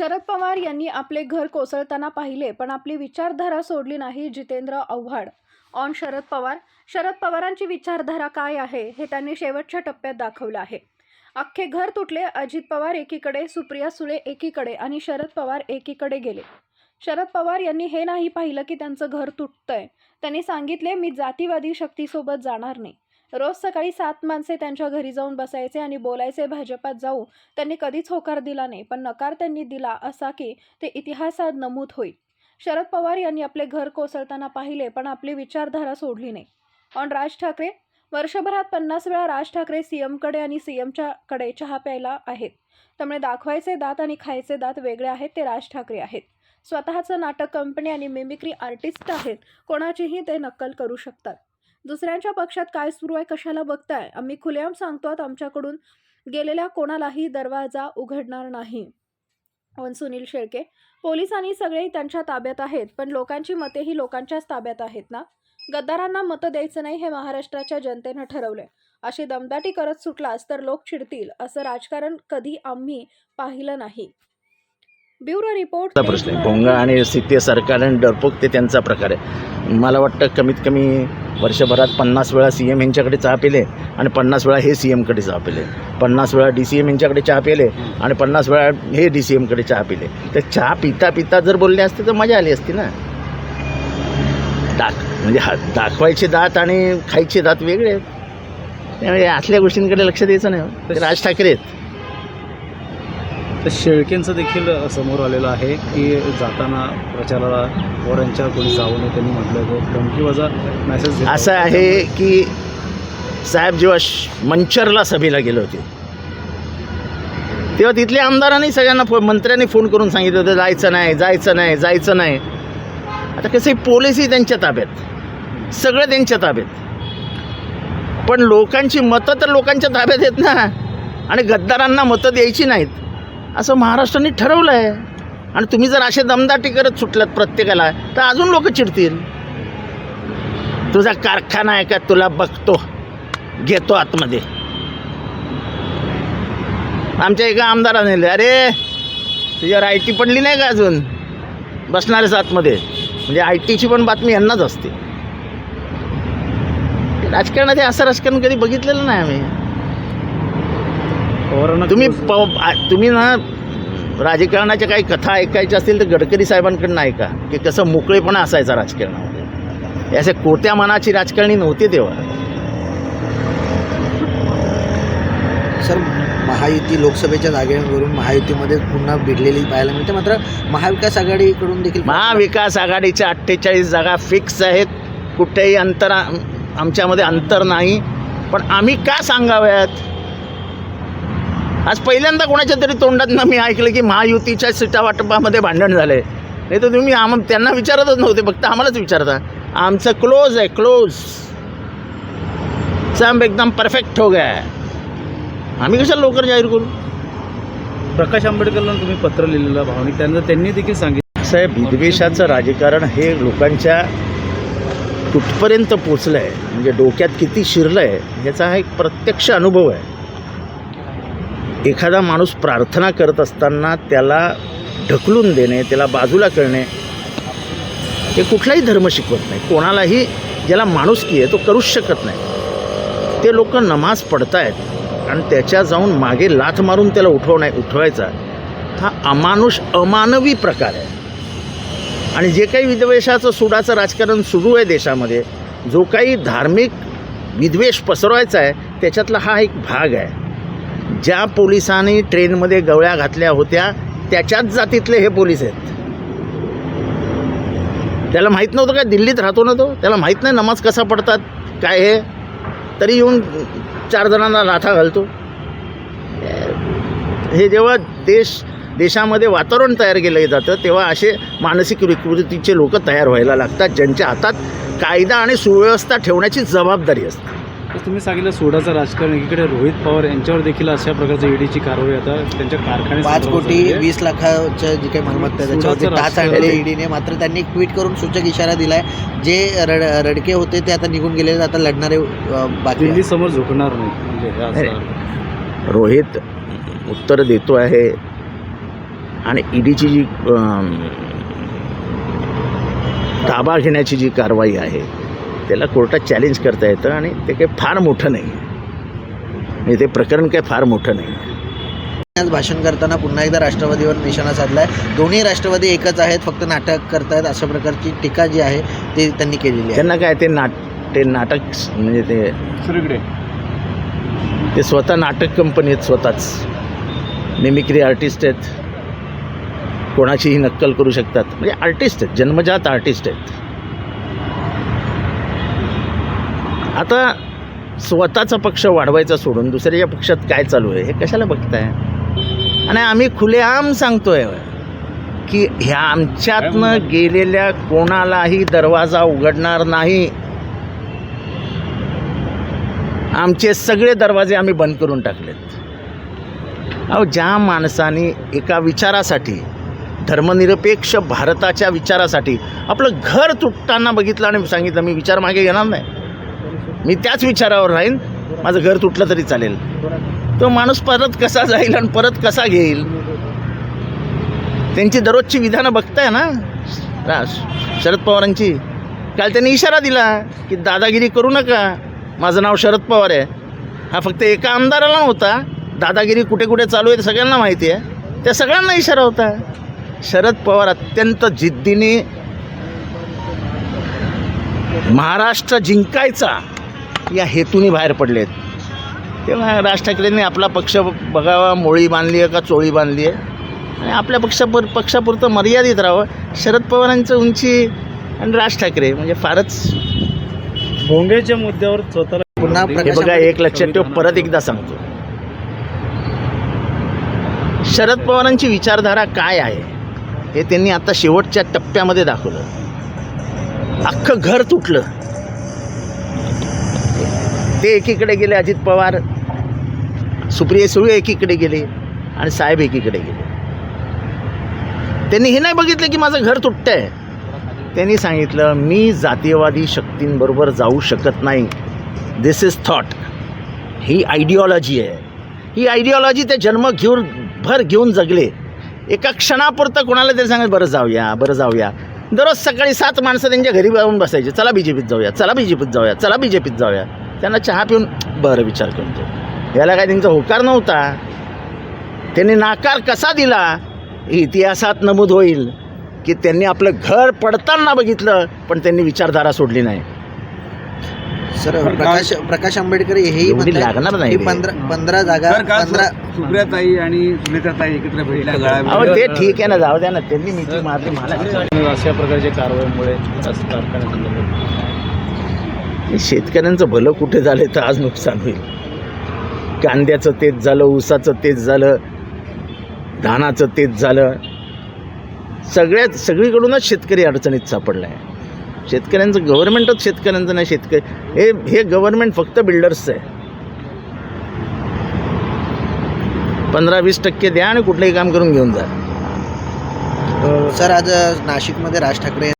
शरद पवार यांनी आपले घर कोसळताना पाहिले पण आपली विचारधारा सोडली नाही जितेंद्र आव्हाड. ऑन शरद पवार शरद पवारांची विचारधारा काय आहे हे त्यांनी शेवटच्या टप्प्यात दाखवलं आहे. अख्खे घर तुटले अजित पवार एकीकडे सुप्रिया सुळे एकीकडे आणि शरद पवार एकीकडे गेले. शरद पवार यांनी हे नाही पाहिलं की त्यांचं घर तुटतंय. त्यांनी सांगितले मी जातीवादी शक्तीसोबत जाणार नाही. रोज सकाळी सात माणसे त्यांच्या घरी जाऊन बसायचे आणि बोलायचे भाजपात जाऊ. त्यांनी कधीच होकार दिला नाही पण नकार त्यांनी दिला असा की ते इतिहासात नमूद होईल. शरद पवार यांनी आपले घर कोसळताना पाहिले पण आपली विचारधारा सोडली नाही. ऑन राज ठाकरे? वर्षभरात पन्नास वेळा राज ठाकरे सीएमकडे आणि सीएमच्या कडे चहा प्यायला आहेत. त्यामुळे दाखवायचे दात आणि खायचे दात वेगळे आहेत ते राज ठाकरे आहेत. स्वतःचं नाटक कंपनी आणि मिमिक्री आर्टिस्ट आहेत. कोणाचीही ते नक्कल करू शकतात. दुसऱ्यांच्या पक्षात काय सुरू आहे कशाला बघताय? आम्ही खुलेआम सांगतो आमच्याकडून गेलेल्या कोणालाही दरवाजा उघडणार नाही. पण सुनील शेळके पोलिसांनी सगळे त्यांच्या ताब्यात आहेत पण लोकांची मतेही लोकांच्याच ताब्यात आहेत ना? गद्दारांना मतं द्यायचं नाही हे महाराष्ट्राच्या जनतेनं ठरवलंय. अशी दमदाटी करत सुटलास तर लोक चिडतील असं राजकारण कधी आम्ही पाहिलं नाही. Bureau report. प्रश्न आहे. भोंगा आणि स्थिती सरकार आणि डरपोक ते त्यांचा प्रकार आहे. मला वाटतं कमीत कमी वर्षभरात पन्नास वेळा सी एम यांच्याकडे चहा पिले आणि पन्नास वेळा हे सी एमकडे चहा पिले. पन्नास वेळा डी सी एम यांच्याकडे चहा पिले आणि पन्नास वेळा हे डी सी एमकडे चहा पिले. तर चहा पिता पिता जर बोलले असते तर मजा आली असती ना? दाख म्हणजे हा दाखवायचे दात आणि खायचे दात वेगळे आहेत. त्यामुळे असल्या गोष्टींकडे लक्ष द्यायचं नाही हो. राज ठाकरे आहेत. तर शेळकेंचं देखील समोर आलेलं आहे की जाताना प्रचाराला पवार यांच्यावर कोणी जाऊ नये त्यांनी म्हटलं होतं धमकीवाजा मेसेज असं आहे की साहेब जेव्हा मंचरला सभेला गेले होते तेव्हा तिथल्या आमदारांनी सगळ्यांना फो मंत्र्यांनी फोन करून सांगितलं होतं जायचं नाही जायचं नाही जायचं नाही. आता कसं पोलिसही त्यांच्या ताब्यात. सगळं त्यांच्या ताब्यात. पण लोकांची मतं तर लोकांच्या ताब्यात आहेत ना. आणि गद्दारांना मतं द्यायची नाहीत. असं महाराष्ट्राने ठरवलं आहे आणि तुम्ही जर असे दमदाटी करत सुटलात प्रत्येकाला तर अजून लोक चिडतील. तुझा कारखाना आहे का? तुला बघतो. घेतो आतमध्ये. आमच्या एका आमदाराने अरे तुझ्यावर आय टी पडली नाही का अजून? बसणारेच आतमध्ये. म्हणजे आय टीची पण बातमी यांनाच असते. राजकारणात हे असं राजकारण कधी बघितलेलं नाही आम्ही. तुम्ही प तुम्ही ना राजकारणाच्या काही कथा ऐकायच्या असतील तर गडकरी साहेबांकडनं ऐका की कसं मोकळेपणा असायचा राजकारणामध्ये. असे कोत्या मनाची राजकारणी नव्हते तेव्हा. सर महायुती लोकसभेच्या जागेवरून महायुतीमध्ये पुन्हा भिडलेली पाहायला मिळते. मात्र महाविकास आघाडीकडून देखील महाविकास आघाडीच्या अठ्ठेचाळीस जागा फिक्स आहेत. कुठेही अंतर आमच्यामध्ये अंतर नाही. पण आम्ही का सांगाव्यात? आज पहिल्यांदा कोणाच्या तरी तोंडातनं मी ऐकलं की महायुतीच्या सीटा वाटपामध्ये भांडण झालं नाही तर तुम्ही आम त्यांना विचारतच नव्हते फक्त आम्हालाच विचारता. आमचं क्लोज आहे क्लोज सब एकदम परफेक्ट हो गया. है आम्ही कशाला लवकर जाहीर करू? प्रकाश आंबेडकरला तुम्ही पत्र लिहिलेलं भावनिक त्यांना त्यांनी देखील सांगितलं. साहेब विद्वेषाचं राजकारण हे लोकांच्या कुठपर्यंत पोचलं आहे म्हणजे डोक्यात किती शिरलं आहे ह्याचा हा एक प्रत्यक्ष अनुभव आहे. एखादा माणूस प्रार्थना करत असताना त्याला ढकलून देणे त्याला बाजूला करणे हे कुठलाही धर्म शिकवत नाही. कोणालाही ज्याला माणुसकी आहे तो करूच शकत नाही. ते लोक नमाज पडतायत आणि त्याच्या जाऊन मागे लाथ मारून त्याला उठवण्या उठवायचा हा अमानुष अमानवी प्रकार आहे. आणि जे काही विद्वेषाचं सुडाचं राजकारण सुरू आहे देशामध्ये जो काही धार्मिक विद्वेष पसरवायचा आहे त्याच्यातला हा एक भाग आहे. ज्या पोलिसांनी ट्रेनमध्ये गवळ्या घातल्या होत्या त्याच्याच जातीतले हे पोलीस आहेत. त्याला माहीत नव्हतं काय? दिल्लीत राहतो ना तो? त्याला माहीत नाही नमाज कसा पडतात काय हे? तरी येऊन चार जणांना लाथा घालतो. हे जेव्हा देश देशामध्ये वातावरण तयार केलं जातं तेव्हा असे मानसिक विकृतीचे लोक तयार व्हायला लागतात ज्यांच्या हातात कायदा आणि सुव्यवस्था ठेवण्याची जबाबदारी असते. तर तुम्ही सांगितलं सोडाचं राजकारण एकीकडे रोहित पवार यांच्यावर देखील अशा प्रकारची ईडीची कारवाई आता त्यांच्या कारखान्यात पाच कोटी. वीस लाखाच्या जी काही मालमत्ता आहे त्याच्यावरती टाच आणले. ईडीने मात्र त्यांनी एक ट्विट करून सूचक इशारा दिलाय जे रड रडके होते ते आता निघून गेलेले आता लढणारे बाकी. समोर झुकणार नाही म्हणजे. रोहित उत्तर देतो आहे आणि ईडीची जी अम, ताबा घेण्याची जी कारवाई आहे त्याला कोर्टात चॅलेंज करता येतं आणि ते काही फार मोठं नाही. म्हणजे ते प्रकरण काही फार मोठं नाही. आज भाषण करताना पुन्हा एकदा राष्ट्रवादीवर निशाणा साधलाय. दोन्ही राष्ट्रवादी एकच आहेत फक्त नाटक करतायत अशा प्रकारची टीका जी आहे ती त्यांनी केलेली आहे. त्यांना काय ते नाट ते नाटक म्हणजे ते सगळीकडे. ते स्वतः नाटक कंपनी आहेत स्वतःच. मिमिक्री आर्टिस्ट आहेत. कोणाचीही नक्कल करू शकतात. म्हणजे आर्टिस्ट आहेत जन्मजात आर्टिस्ट आहेत. आता स्वतःचा पक्ष वाढवायचा सोडून दुसऱ्याच्या पक्षात काय चालू आहे हे कशाला बघताय? आणि आम्ही खुलेआम सांगतोय की ह्या आमच्यातनं गेलेल्या कोणालाही दरवाजा उघडणार नाही. आमचे सगळे दरवाजे आम्ही बंद करून टाकलेत. अहो ज्या माणसाने एका विचारासाठी धर्मनिरपेक्ष भारताच्या विचारासाठी आपलं घर तुटताना बघितलं आणि सांगितलं मी विचार मागे घेणार नाही. मी त्याच विचारावर राहीन माझं घर तुटलं तरी चालेल. तो माणूस परत कसा जाईल आणि परत कसा घेईल? त्यांची दररोजची विधानं बघताय ना? शरद पवारांची. काल त्यांनी इशारा दिला की दादागिरी करू नका. माझं नाव शरद पवार आहे. हा फक्त एका आमदाराला नव्हता. दादागिरी कुठे कुठे चालू आहे ते सगळ्यांना माहिती आहे. त्या सगळ्यांना इशारा होता. शरद पवार अत्यंत जिद्दीने महाराष्ट्र जिंकायचा. या हेतूने बाहेर पडलेत. तेव्हा राज ठाकरेंनी आपला पक्ष बघावा मोळी बांधली आहे का चोळी बांधली आहे? आणि आपल्या पक्षापुर पक्षापुरतं मर्यादित राहावं. शरद पवारांचं उंची आणि राज ठाकरे म्हणजे फारच भोंग्याच्या मुद्द्यावर स्वतःला पुन्हा प्रकाश बघा एक लक्षात ठेव परत एकदा सांगतो. शरद पवारांची विचारधारा काय आहे? हे त्यांनी आता शेवटच्या टप्प्यामध्ये दाखवलं. अख्खं घर तुटलं. ते एकीकडे गेले अजित पवार सुप्रिया सुळे एकीकडे गेले आणि साहेब एकीकडे गेले. त्यांनी हे नाही बघितलं की माझं घर तुटतंय. त्यांनी सांगितलं मी जातीयवादी शक्तींबरोबर जाऊ शकत नाही. दिस इज थॉट ही आयडिओलॉजी आहे. ही आयडिओलॉजी ते जन्म घेऊन भर घेऊन जगले. एका क्षणापुरतं कोणाला तरी सांगत बरं जाऊया बरं जाऊया. दररोज सकाळी सात माणसं त्यांच्या घरी जाऊन बसायचे चला बी जे पीत जाऊया चला बी जे पीत जाऊया चला बी जे पीत जाऊया. त्यांना चहा पिऊन बरं विचार करतो. याला काय त्यांचा होकार नव्हता. त्यांनी नाकार कसा दिला हे इतिहासात नमूद होईल की त्यांनी आपलं घर पडताना बघितलं पण त्यांनी विचारधारा सोडली नाही. सर प्रकाश प्रकाश आंबेडकर हेही म्हणतात लागणार नाही. पंधरा पंधरा जागा पंधरा सुप्रियाताई आणि सुनीताताई एकत्र भेटल्या? ते ठीक आहे ना जाऊ द्या ना त्यांनी मिठी मारली मला अशा प्रकारच्या कारवाईमुळे शेतकऱ्यांचं भलं कुठे झालं तर आज नुकसान होईल. कांद्याचं तेच झालं ऊसाचं तेच झालं धानाचं तेच झालं. सगळ्यात सगळीकडूनच शेतकरी अडचणीत सापडला आहे शेतकऱ्यांचं गव्हर्नमेंटच शेतकऱ्यांचं नाही शेतकरी हे हे गव्हर्नमेंट फक्त बिल्डर्सचं आहे. पंधरा वीस टक्के द्या आणि कुठलंही काम करून घेऊन जा. सर आज नाशिकमध्ये राज ठाकरे